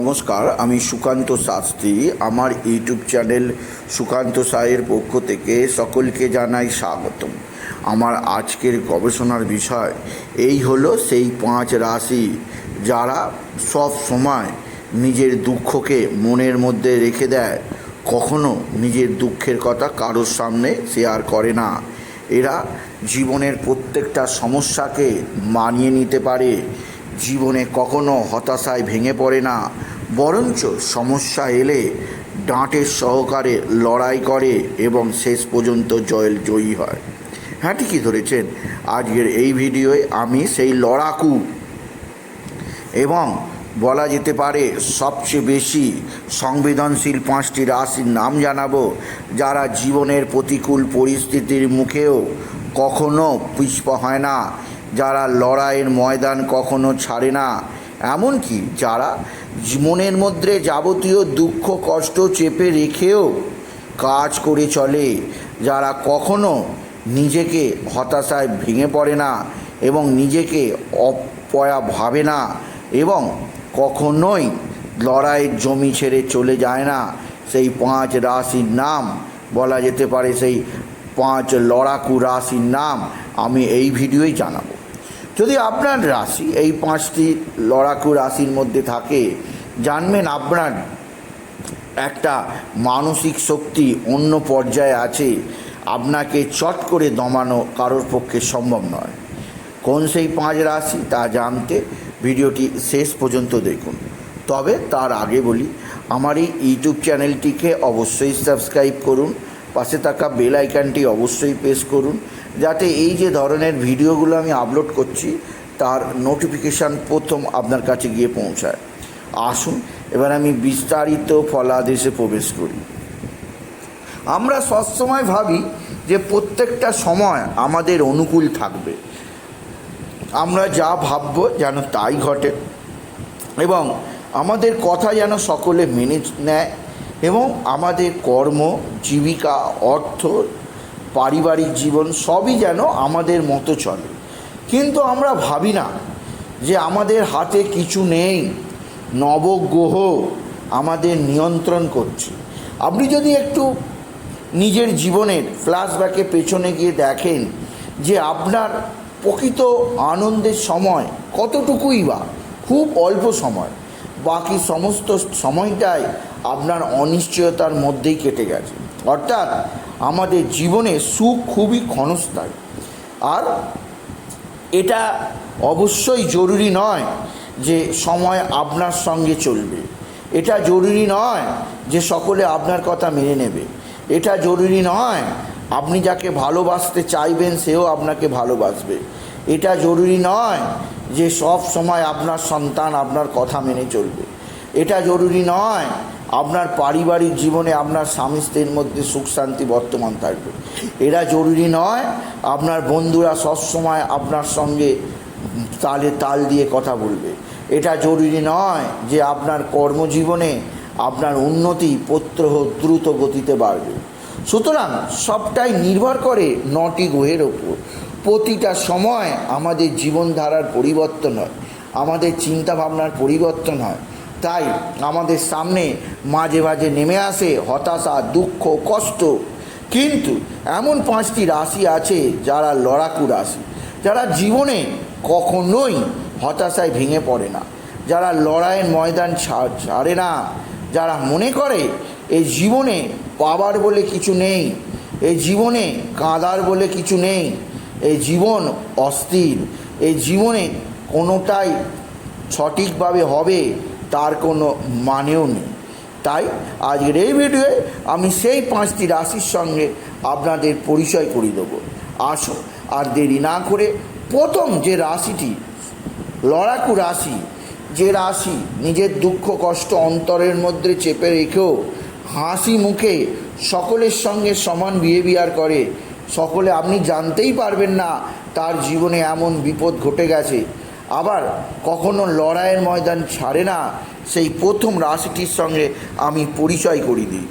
নমস্কার, আমি সুকান্ত শাস্ত্রী। আমার ইউটিউব চ্যানেল সুকান্ত সায়ের পক্ষ থেকে সকলকে জানাই স্বাগতম। আমার আজকের গবেষণার বিষয় এই হলো সেই পাঁচ রাশি যারা সব সময় নিজের দুঃখকে মনের মধ্যে রেখে দেয়। কখনো নিজের দুঃখের কথা কারোর সামনে শেয়ার করে না। এরা জীবনের প্রত্যেকটা সমস্যাকে মানিয়ে নিতে পারে। জীবনে কখনো হতাশায় ভেঙে পড়ে না, বরঞ্চ সমস্যা এলে ডাঁটের সহকারে লড়াই করে এবং শেষ পর্যন্ত জয়ের জয়ী হয়। হ্যাঁ ঠিকই ধরেছেন। আজকের এই ভিডিওয়ে আমি সেই লড়াকু। এবং বলা যেতে পারে সবচেয়ে বেশি সংবেদনশীল পাঁচটি রাশির নাম জানাব, যারা জীবনের প্রতিকূল পরিস্থিতির মুখেও কখনো পিছপা হয় না। যারা লড়াইয়ের ময়দান কখনো ছাড়ে না, এমনকি যারা মনের মধ্যে যাবতীয় দুঃখ, কষ্ট চেপে রেখেও কাজ করে চলে, যারা কখনো নিজেকে হতাশায় ভেঙে পড়ে না এবং নিজেকে অপয়া ভাবে না এবং কখনোই লড়াইয়ের জমি ছেড়ে চলে যায় না, সেই পাঁচ রাশির নাম বলা যেতে পারে, সেই পাঁচ লড়াকু রাশির নাম আমি এই ভিডিওই জানাব। যদি আপনার রাশি, এই পাঁচটি লড়াকু রাশির মধ্যে থাকে, জানবেন আপনার একটা মানসিক শক্তি অন্য পর্যায়ে আছে, আপনাকে চট করে দমানো কারোর পক্ষে সম্ভব নয়। কোন সেই পাঁচ রাশি তা জানতে ভিডিওটি শেষ পর্যন্ত দেখুন। তবে তার আগে বলি, আমার এই ইউটিউব চ্যানেলটিকে অবশ্যই সাবস্ক্রাইব করুন, পাশে থাকা বেল আইকনটি অবশ্যই প্রেস করুন যাতে এই যে ধরনের ভিডিওগুলো আমি আপলোড করছি, তার নোটিফিকেশান প্রথম আপনার কাছে গিয়ে পৌঁছায়। আসুন, এবার আমি বিস্তারিত ফলাদেশে প্রবেশ করি। আমরা সবসময় ভাবি যে প্রত্যেকটা সময় আমাদের অনুকূল থাকবে। আমরা যা ভাবব যেন তাই ঘটে এবং আমাদের কথা যেন সকলে মেনে নেয় এবং আমাদের কর্ম, জীবিকা, অর্থ পারিবারিক জীবন সবই যেন আমাদের মতো চলে। কিন্তু আমরা ভাবি না যে আমাদের হাতে কিছু নেই, নবগ্রহ আমাদের নিয়ন্ত্রণ করছে। আপনি যদি একটু নিজের জীবনের ফ্ল্যাশব্যাকে পেছনে গিয়ে দেখেন যে আপনার প্রকৃত আনন্দের সময় কতটুকুই বা, খুব অল্প সময়, বাকি সমস্ত সময়টাই আপনার অনিশ্চয়তার মধ্যেই কেটে গেছে। অর্থাৎ আমাদের জীবনে সুখ খুবই ক্ষণস্থায়ী। আর এটা অবশ্যই জরুরি নয় যে সময় আপনার সঙ্গে চলবে। এটা জরুরি নয় যে সকলে আপনার কথা মেনে নেবে। এটা জরুরি নয় আপনি যাকে ভালোবাসতে চাইবেন সেও আপনাকে ভালোবাসবে। এটা জরুরি নয় যে সব সময় আপনার সন্তান আপনার কথা মেনে চলবে। এটা জরুরি নয় আপনার পারিবারিক জীবনে আপনার স্বামী স্ত্রীর মধ্যে সুখ শান্তি বর্তমান থাকবে। এরা জরুরি নয়, আপনার বন্ধুরা সবসময় আপনার সঙ্গে তালে তাল দিয়ে কথা বলবে। এটা জরুরি নয় যে আপনার কর্মজীবনে আপনার উন্নতি প্রত্যহ দ্রুত গতিতে বাড়বে। সুতরাং সবটাই নির্ভর করে নটি গ্রহের ওপর। প্রতিটা সময় আমাদের জীবনধারার পরিবর্তন হয়, আমাদের চিন্তাভাবনার পরিবর্তন হয়। তাই আমাদের সামনে মাঝে মাঝে নেমে আসে হতাশা, দুঃখ, কষ্ট। কিন্তু এমন পাঁচটি রাশি আছে যারা লড়াকু রাশি, যারা জীবনে কখনোই হতাশায় ভেঙে পড়ে না, যারা লড়াইয়ের ময়দান ছাড়ে না, যারা মনে করে এই জীবনে পাবার বলে কিছু নেই এই জীবনে কাঁদার বলে কিছু নেই এই জীবন অস্থির এই জীবনে কোনোটাই সঠিকভাবে হবে তার কোনো মানেও নেই। তাই আজকের এই ভিডিওয়ে আমি সেই পাঁচটি রাশির সঙ্গে আপনাদের পরিচয় করিয়ে দেবো। আসো আর দেরি না করে প্রথম যে রাশিটি, লড়াকু রাশি, যে রাশি নিজের দুঃখ, কষ্ট, অন্তরের মধ্যে চেপে রেখেও হাসি মুখে সকলের সঙ্গে সমান বিহেভিয়ার করে, সকলে আপনি জানতেই পারবেন না তার জীবনে এমন বিপদ ঘটে গেছে আবার কখনো লড়াইয়ের ময়দান ছাড়ে না, সেই প্রথম রাশিটির সঙ্গে আমি পরিচয় করি দিই।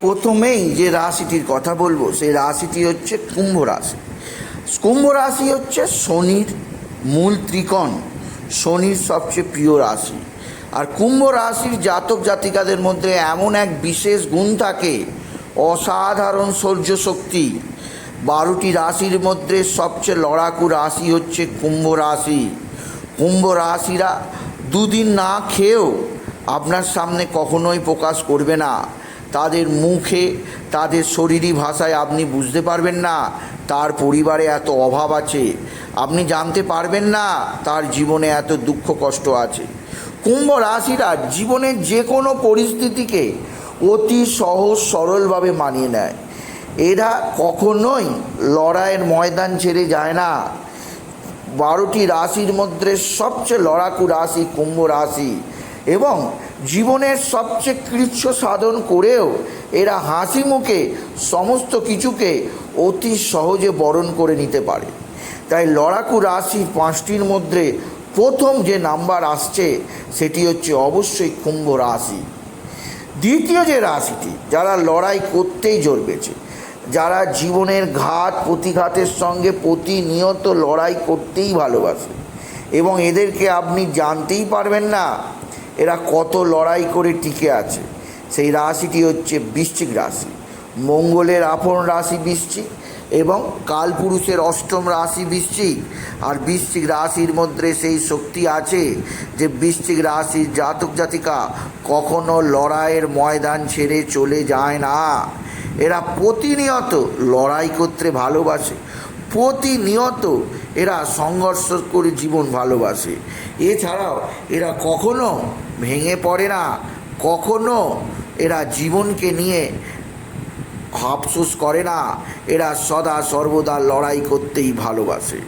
প্রথমেই যে রাশিটির কথা বলব, সেই রাশিটি হচ্ছে কুম্ভ রাশি। কুম্ভ রাশি হচ্ছে শনির মূল ত্রিকোণ, শনির সবচেয়ে প্রিয় রাশি। আর কুম্ভ রাশির জাতক জাতিকাদের মধ্যে এমন এক বিশেষ গুণ থাকে, অসাধারণ শক্তি। বারোটি রাশির মধ্যে সবচেয়ে লড়াকু রাশি হচ্ছে কুম্ভ রাশি। কুম্ভ রাশিরা দুদিন না খেয়েও আপনার সামনে কখনোই প্রকাশ করবে না। তাদের মুখে, তাদের শরীরী ভাষায় আপনি বুঝতে পারবেন না, তার পরিবারে এত অভাব আছে। আপনি জানতে পারবেন না, তার জীবনে এত দুঃখ কষ্ট আছে। কুম্ভ রাশিরা জীবনের যে কোনো পরিস্থিতিকে অতি সহজ সরলভাবে মানিয়ে নেয়। এরা কখনোই লড়াইয়ের ময়দান ছেড়ে যায় না। বারোটি রাশির মধ্যে সবচেয়ে লড়াকু রাশি কুম্ভ রাশি এবং জীবনের সবচেয়ে কৃচ্ছ সাধন করেও এরা হাসি মুখে সমস্ত কিছুকে অতি সহজে বরণ করে নিতে পারে। তাই লড়াকু রাশি পাঁচটির মধ্যে প্রথম যে নাম্বার আসছে, সেটি হচ্ছে অবশ্যই কুম্ভ রাশি। দ্বিতীয় যে রাশিটি, যারা লড়াই করতেই জড়বেছে যারা জীবনের ঘাত, প্রতিঘাতের সঙ্গে প্রতিনিয়ত লড়াই করতেই ভালোবাসে। এবং এদেরকে আপনি জানতেই পারবেন না এরা কত লড়াই করে টিকে আছে। সেই রাশিটি হচ্ছে বৃশ্চিক রাশি। মঙ্গলের আপন রাশি বৃশ্চিক এবং কালপুরুষের অষ্টম রাশি বৃশ্চিক। আর বৃশ্চিক রাশির মধ্যে সেই শক্তি আছে যে বৃশ্চিক রাশির জাতক জাতিকা কখনো লড়াইয়ের ময়দান ছেড়ে চলে যায় না। এরা প্রতিনিয়ত লড়াই করতে ভালোবাসে। প্রতিনিয়ত এরা সংঘর্ষ করে জীবন ভালোবাসে। এছাড়াও এরা কখনো ভেঙে পড়ে না, কখনো এরা জীবনকে নিয়ে আফসোস করে না, এরা সদা সর্বদা লড়াই করতেই ভালোবাসে।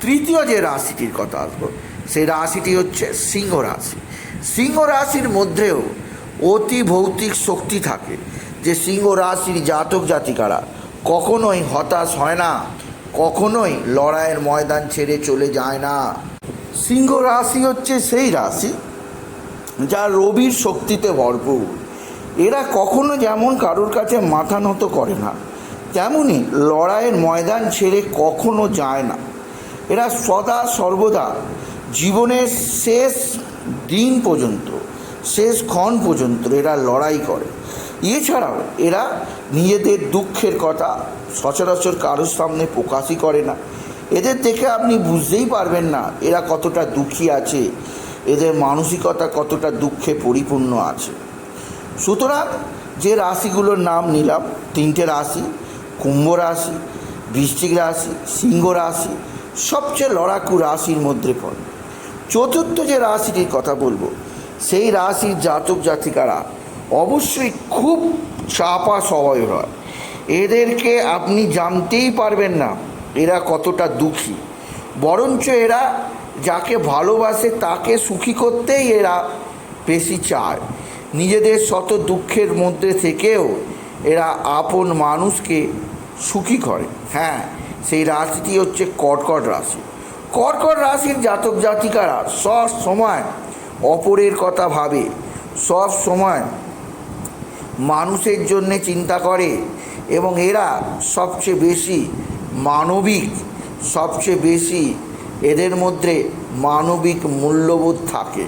তৃতীয় যে রাশিটির কথা আসব, সেই রাশিটি হচ্ছে সিংহ রাশি। সিংহ রাশির মধ্যেও অতি ভৌতিক শক্তি থাকে। যে সিংহ রাশির জাতক জাতিকারা কখনোই হতাশ হয় না, কখনোই লড়াইয়ের ময়দান ছেড়ে চলে যায় না। সিংহ রাশি হচ্ছে সেই রাশি যা রবির শক্তিতে ভরপুর। এরা কখনো যেমন কারোর কাছে মাথা নত করে না, তেমনি লড়াইয়ের ময়দান ছেড়ে কখনো যায় না। এরা সদা সর্বদা জীবনের শেষ দিন পর্যন্ত, শেষ ক্ষণ পর্যন্ত এরা লড়াই করে। এছাড়াও এরা নিজেদের দুঃখের কথা সচরাচর কারোর সামনে প্রকাশই করে না। এদের দেখে আপনি বুঝতেই পারবেন না এরা কতটা দুঃখী আছে, এদের মানসিকতা কতটা দুঃখে পরিপূর্ণ আছে। সুতরাং যে রাশিগুলোর নাম নিলাম, তিনটে রাশি, কুম্ভ রাশি, বৃশ্চিক রাশি, সিংহ রাশি, সবচেয়ে লড়াকু রাশির মধ্যে পড়ে। চতুর্থ যে রাশিটির কথা বলব, সেই রাশির জাতক জাতিকারা অবশ্যই খুব চাপা স্বভাবের হয়। এদেরকে আপনি জানতেই পারবেন না এরা কতটা দুঃখী। বরঞ্চ এরা যাকে ভালোবাসে তাকে সুখী করতেই এরা বেশি চায়। নিজেদের শত দুঃখের মধ্যে থেকেও এরা আপন মানুষকে সুখী করে। হ্যাঁ সেই রাশিটি হচ্ছে কর্কট রাশি। কর্কট রাশির জাতক জাতিকারা সব সময় অপরের কথা ভাবে, সব সময় মানুষের জন্যে চিন্তা করে এবং এরা সবচেয়ে বেশি মানবিক, সবচেয়ে বেশি এদের মধ্যে মানবিক মূল্যবোধ থাকে।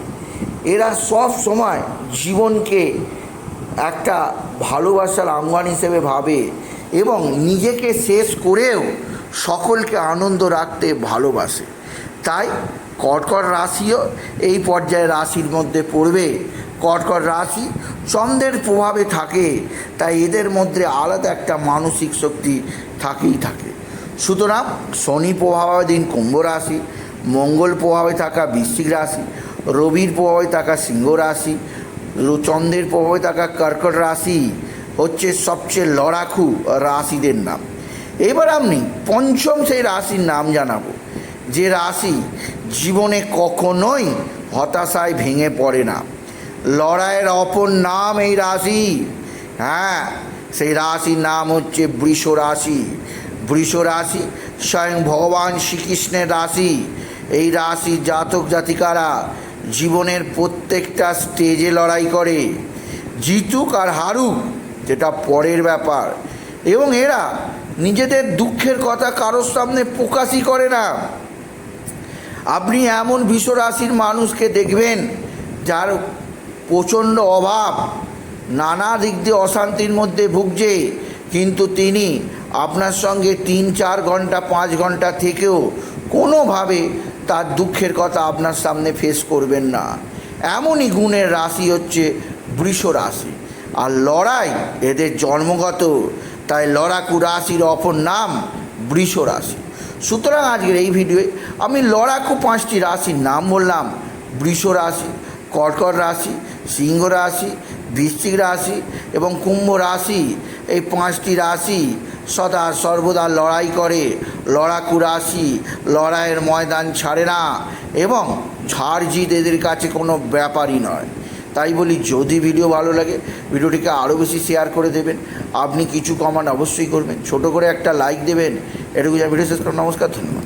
এরা সব সময় জীবনকে একটা ভালোবাসার আঙ্গান হিসেবে ভাবে এবং নিজেকে শেষ করেও সকলকে আনন্দ রাখতে ভালোবাসে। তাই কর্কট রাশিও এই পর্যায়ে রাশির মধ্যে পড়বে। কর্কট রাশি চন্দ্রের প্রভাবে থাকে, তাই এদের মধ্যে আলাদা একটা মানসিক শক্তি থাকেই থাকে। সুতরাং শনি প্রভাবাধীন কুম্ভ রাশি, মঙ্গল প্রভাবে থাকা বৃশ্চিক রাশি, রবির প্রভাবে থাকা সিংহ রাশি চন্দ্রের প্রভাবে থাকা কর্কট রাশি হচ্ছে সবচেয়ে লড়াকু রাশিদের নাম। এবার আপনি পঞ্চম সেই রাশির নাম জানাব, যে রাশি জীবনে কখনোই হতাশায় ভেঙে পড়ে না। লড়াইয়ের অপর নাম এই রাশি। হ্যাঁ সেই রাশির নাম হচ্ছে বৃষ রাশি। বৃষ রাশি স্বয়ং ভগবান শ্রীকৃষ্ণের রাশি। এই রাশি জাতক জাতিকারা জীবনের প্রত্যেকটা স্টেজে লড়াই করে। জিতুক আর হারুক, যেটা পরের ব্যাপার। এবং এরা নিজেদের দুঃখের কথা কারোর সামনে প্রকাশই করে না। আপনি এমন বিশ্বরাশির মানুষকে দেখবেন, যার প্রচণ্ড অভাব। নানা দিক দিয়ে অশান্তির মধ্যে ভুগছে। কিন্তু তিনি আপনার সঙ্গে তিন, চার ঘণ্টা, পাঁচ ঘণ্টা থেকেও কোনোভাবে তার দুঃখের কথা আপনার সামনে ফেস করবেন না। এমনই গুণের রাশি হচ্ছে বৃষ রাশি। আর লড়াই এদের জন্মগত, তাই লড়াকু রাশির অপর নাম বৃষ রাশি। সুতরাং আজকের এই ভিডিওয়ে আমি লড়াকু পাঁচটি রাশির নাম বললাম। বৃষ রাশি, কর্কট রাশি সিংহ রাশি, বৃশ্চিক রাশি এবং কুম্ভ রাশি। এই পাঁচটি রাশি সদা সর্বদা লড়াই করে। লড়াকু রাশি লড়াইয়ের ময়দান ছাড়ে না এবং ঝাড় এদের কাছে কোনো ব্যাপারই নয়। তাই বলি, যদি ভিডিও ভালো লাগে, ভিডিওটিকে আরও বেশি শেয়ার করে দেবেন। আপনি কিছু কমান অবশ্যই করবেন। ছোট করে একটা লাইক দেবেন। এটুকু যা ভিডিও শেষ করুন। নমস্কার, ধন্যবাদ।